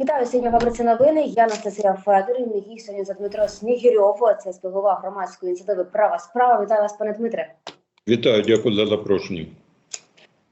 Вітаю сьогодні. в Фабриці новини. Я Анастасія Федорів. Мій сьогодні за Дмитро Снігірьов. Це співголова громадської ініціативи Права справа. Вітаю вас, пане Дмитре. Вітаю, дякую за запрошення.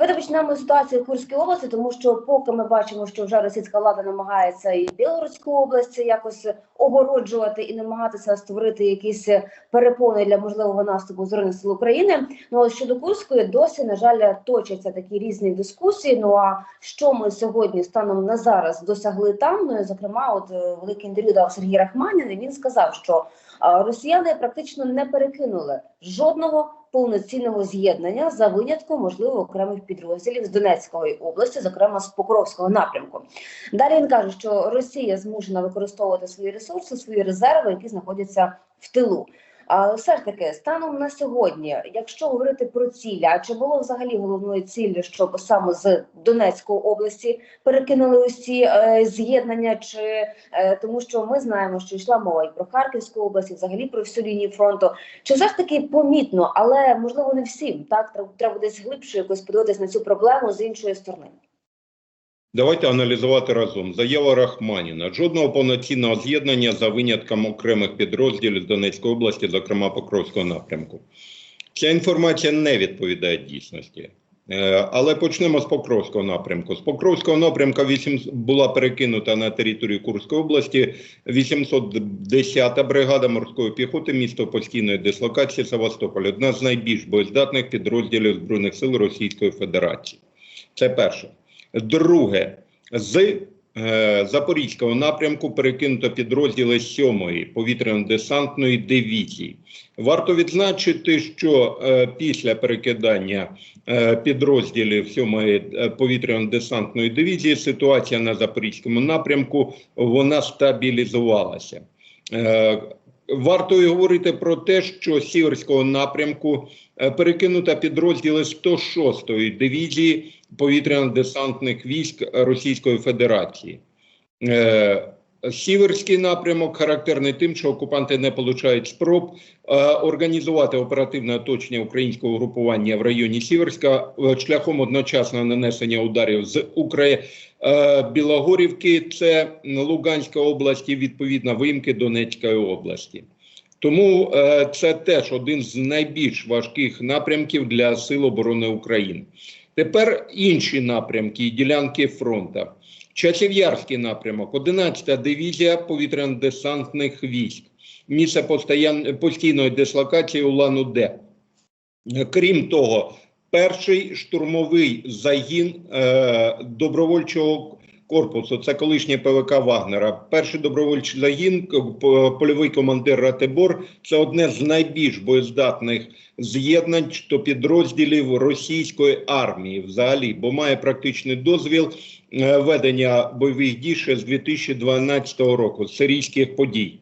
Давайте почнемо з ситуації в Курській області, тому що поки ми бачимо, що вже російська влада намагається і Білгородську область якось огороджувати і намагатися створити якісь перепони для можливого наступу збройних сил України. Ну щодо Курської, досі на жаль точаться такі різні дискусії. Ну а що ми сьогодні станом на зараз досягли там? Ну і зокрема, от е, велике інтерв'ю дав Сергій Рахманін. і Він сказав, що росіяни практично не перекинули жодного повноцінного з'єднання за винятком можливо окремих підрозділів з Донецької області, зокрема з Покровського напрямку. Далі він каже, що Росія змушена використовувати свої ресурси, свої резерви, які знаходяться в тилу. А все ж таки, станом на сьогодні, якщо говорити про цілі, а чи було взагалі головною ціллю, щоб саме з Донецької області перекинули ці е, з'єднання, чи е, тому, що ми знаємо, що йшла мова і про Харківську область, і взагалі про всю лінію фронту. Чи все ж таки помітно, але можливо не всім так треба десь глибше якось подивитися на цю проблему з іншої сторони. Давайте аналізувати разом. Заява Рахманіна. Жодного повноцінного з'єднання за винятком окремих підрозділів з Донецької області, зокрема Покровського напрямку. Ця інформація не відповідає дійсності. Е, Але почнемо з Покровського напрямку. З Покровського напрямка 8 була перекинута на територію Курської області 810-та бригада морської піхоти, місто постійної дислокації Севастополь, одна з найбільш боєздатних підрозділів Збройних сил Російської Федерації. Це перше. Друге, з е, Запорізького напрямку перекинуто підрозділи 7-ї повітряно-десантної дивізії. Варто відзначити, що е, після перекидання е, підрозділів 7-ї е, повітряно-десантної дивізії ситуація на Запорізькому напрямку вона стабілізувалася. Е, Варто говорити про те, що Сіверського напрямку перекинута підрозділи 106-ї дивізії повітряно-десантних військ Російської Федерації. Сіверський напрямок характерний тим, що окупанти не получають спроб е, організувати оперативне оточення українського групування в районі Сіверська е, шляхом одночасного нанесення ударів з України. Е, Білогорівки, це Луганська область і відповідно виїмки Донецької області. Тому це теж один з найбільш важких напрямків для Сил оборони України. Тепер інші напрямки і ділянки фронту. Часів'ярський напрямок, 11-та дивізія повітряно-десантних військ, місце постійної дислокації Улан-Удэ. Крім того, перший штурмовий загін е, добровольчого корпусу, це колишнє ПВК Вагнера. Перший добровольчий загін, польовий командир Ратибор, це одне з найбільш боєздатних з'єднань то підрозділів російської армії взагалі, бо має практичний дозвіл е, ведення бойових дій ще з 2012 року, з сирійських подій.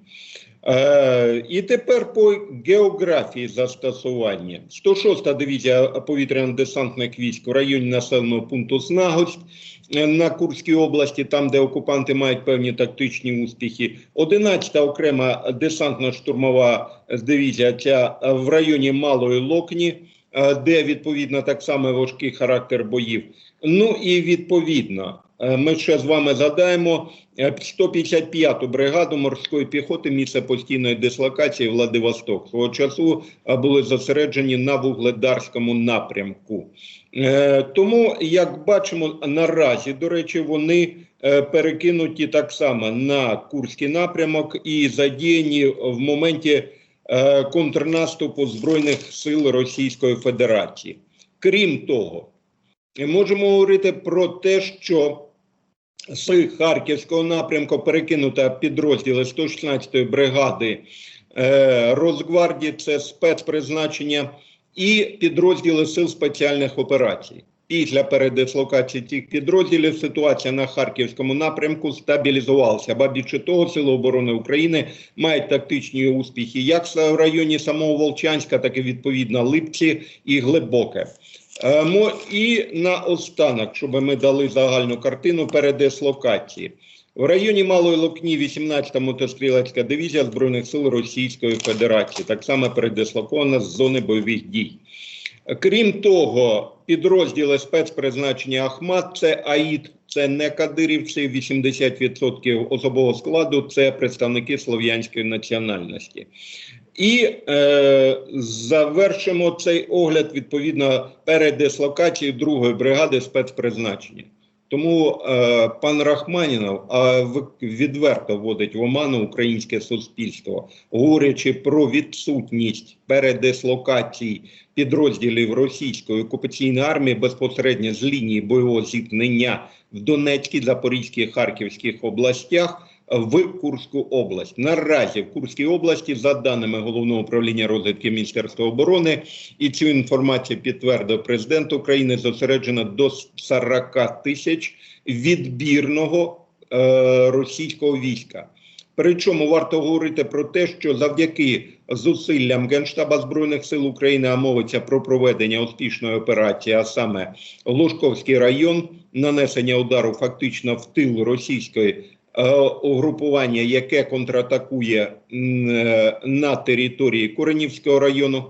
Е, і тепер по географії застосування. 106-та дивізія повітряно-десантних військ в районі населеного пункту Снагость е, на Курській області, там, де окупанти мають певні тактичні успіхи. 11-та окрема десантно-штурмова дивізія ця е, в районі Малої Локні, де відповідно так само важкий характер боїв. Ну і відповідно, ми ще з вами задаємо е, 155-ту бригаду морської піхоти місце постійної дислокації Владивосток. Свого часу е, були зосереджені на вугледарському напрямку. Е, Тому, як бачимо, наразі, до речі, вони е, перекинуті так само на Курський напрямок і задіяні в моменті е, контрнаступу Збройних сил Російської Федерації. Крім того, можемо говорити про те, що з Харківського напрямку перекинута підрозділи 116-ї бригади е, Росгвардії, це спецпризначення, і підрозділи сил спеціальних операцій. Після передислокації цих підрозділів ситуація на харківському напрямку стабілізувалася. Ба більше того, Сили оборони України мають тактичні успіхи як в районі самого Волчанська, так і відповідно Липці і Глибоке. Е, І наостанок, щоб ми дали загальну картину передислокації. В районі Малої Лукні 18-та мотострілецька дивізія Збройних сил Російської Федерації, так само передислокована з зони бойових дій. Крім того, підрозділи спецпризначення Ахмат це АІД, це не кадирівці, 80% особового складу це представники слов'янської національності. І е, завершимо цей огляд відповідно передислокації другої бригади спецпризначення. Тому е, пан Рахманінов а, відверто вводить в оману українське суспільство, говорячи про відсутність передислокацій підрозділів російської окупаційної армії безпосередньо з лінії бойового зіткнення в Донецькій, Запорізькій, Харківських областях в Курську область. Наразі в Курській області, за даними головного управління розвідки Міністерства оборони, і цю інформацію підтвердив президент України, зосереджено до 40 тисяч відбірного е, російського війська. Причому варто говорити про те, що завдяки зусиллям Генштаба Збройних сил України, а мовиться про проведення успішної операції, а саме Лужковський район, нанесення удару фактично в тил російської угрупування, яке контратакує е, на території Коренівського району,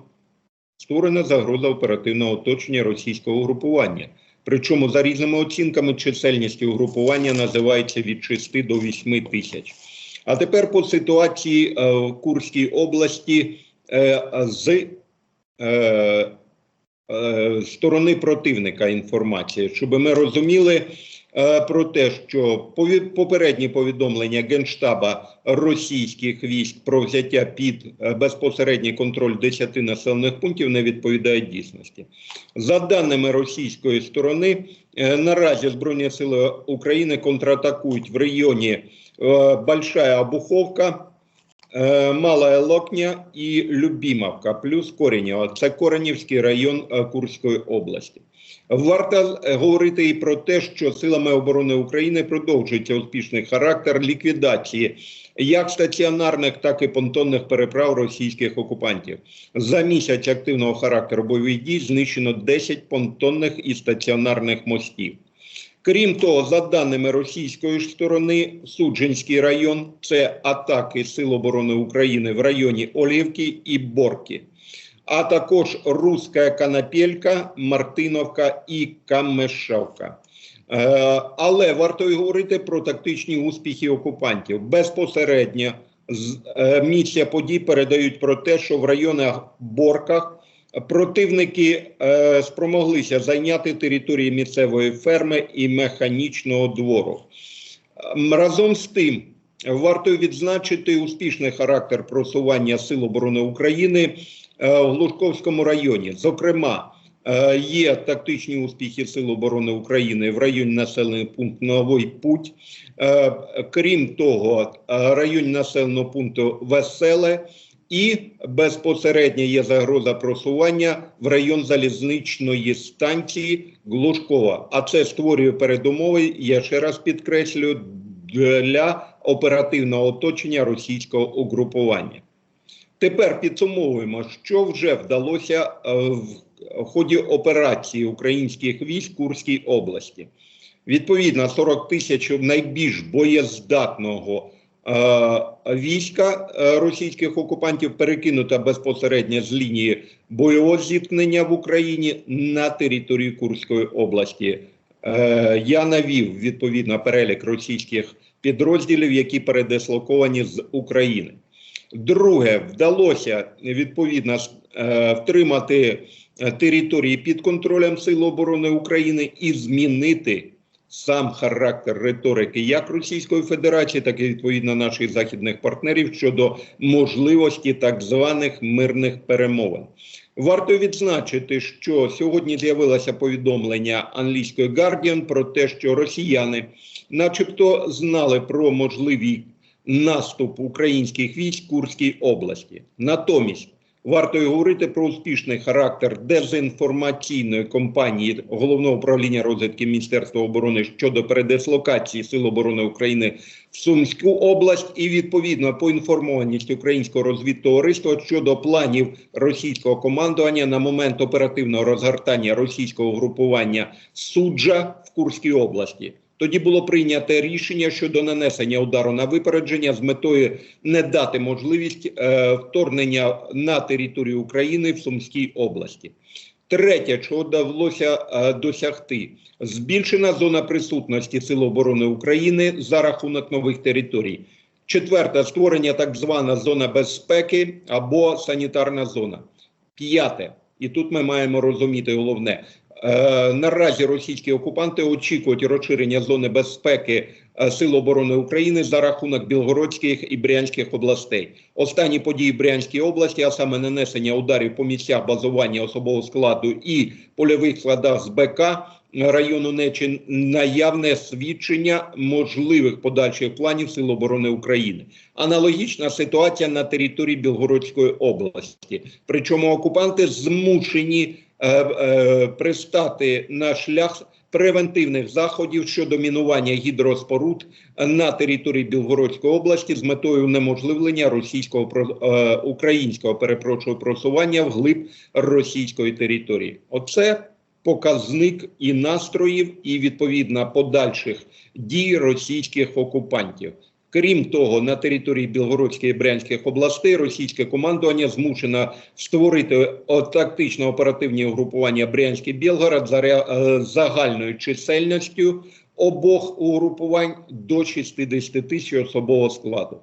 створена загроза оперативного оточення російського угрупування. Причому за різними оцінками чисельність угрупування називається від 6 до 8 тисяч. А тепер по ситуації е, в Курській області е, з е, е, сторони противника інформація, щоб ми розуміли е, про те, що попередні повідомлення Генштаба російських військ про взяття під е, безпосередній контроль 10 населених пунктів не відповідають дійсності. За даними російської сторони, е, наразі Збройні сили України контратакують в районі е, Большая Обуховка, е, Малая Локня і Любімовка, плюс Коренєва. Це Коренівський район е, Курської області. Варто е, говорити і про те, що силами оборони України продовжується успішний характер ліквідації як стаціонарних, так і понтонних переправ російських окупантів. За місяць активного характеру бойових дій знищено 10 понтонних і стаціонарних мостів. Крім того, за даними російської сторони, Суджинський район це атаки Сил оборони України в районі Олівки і Борки, а також Руська Канапелька, Мартиновка і Камешовка. Е, але варто й говорити про тактичні успіхи окупантів. Безпосередньо е, місця подій передають про те, що в районах Борках противники е, спромоглися зайняти території місцевої ферми і механічного двору. Ем, Разом з тим, варто відзначити успішний характер просування Сил оборони України е, в Глушковському районі. Зокрема, е, є тактичні успіхи Сил оборони України в районі населений пункт Новий Путь. Е, Крім того, е, район населеного пункту Веселе і безпосередньо є загроза просування в район залізничної станції Глушкова. А це створює передумови, я ще раз підкреслюю, для оперативного оточення російського угрупування. Тепер підсумовуємо, що вже вдалося е, в ході операції українських військ Курській області. Відповідно, 40 тисяч найбільш боєздатного війська е, російських окупантів перекинуто безпосередньо з лінії бойового зіткнення в Україні на територію Курської області. Е, я навів відповідно перелік російських підрозділів, які передислоковані з України. Друге, вдалося відповідно е, втримати е, території під контролем Сил оборони України і змінити сам характер риторики як Російської Федерації, так і відповідно наших західних партнерів щодо можливості так званих мирних перемовин. Варто відзначити, що сьогодні з'явилося повідомлення англійської Guardian про те, що росіяни, начебто, знали про можливий наступ українських військ Курській області. Натомість варто й говорити про успішний характер дезінформаційної кампанії головного управління розвідки Міністерства оборони щодо передислокації Сил оборони України в Сумську область і відповідно поінформованість українського розвідтовариства щодо планів російського командування на момент оперативного розгортання російського групування суджа в Курській області. Тоді було прийнято рішення щодо нанесення удару на випередження з метою не дати можливість е, вторгнення на територію України в Сумській області. Третє, чого вдалося е, досягти, збільшена зона присутності Сил оборони України за рахунок нових територій. Четверте, створення так звана зона безпеки або санітарна зона. П'яте, і тут ми маємо розуміти головне. Е, наразі російські окупанти очікують розширення зони безпеки е, Сил оборони України за рахунок Білгородських і Брянських областей. Останні події Брянській області, а саме нанесення ударів по місцях базування особового складу і польових складах з БК району Нечин, наявне свідчення можливих подальших планів Сил оборони України. Аналогічна ситуація на території Білгородської області. Причому окупанти змушені е, е, пристати на шлях превентивних заходів щодо мінування гідроспоруд на території Білгородської області з метою унеможливлення російського е, українського перепрошую просування вглиб російської території. Оце показник і настроїв, і відповідно подальших дій російських окупантів. Крім того, на території Білгородської і Брянських областей російське командування змушено створити тактично-оперативні угрупування Брянський Білгород за е, загальною чисельністю обох угрупувань до 60 тисяч особового складу.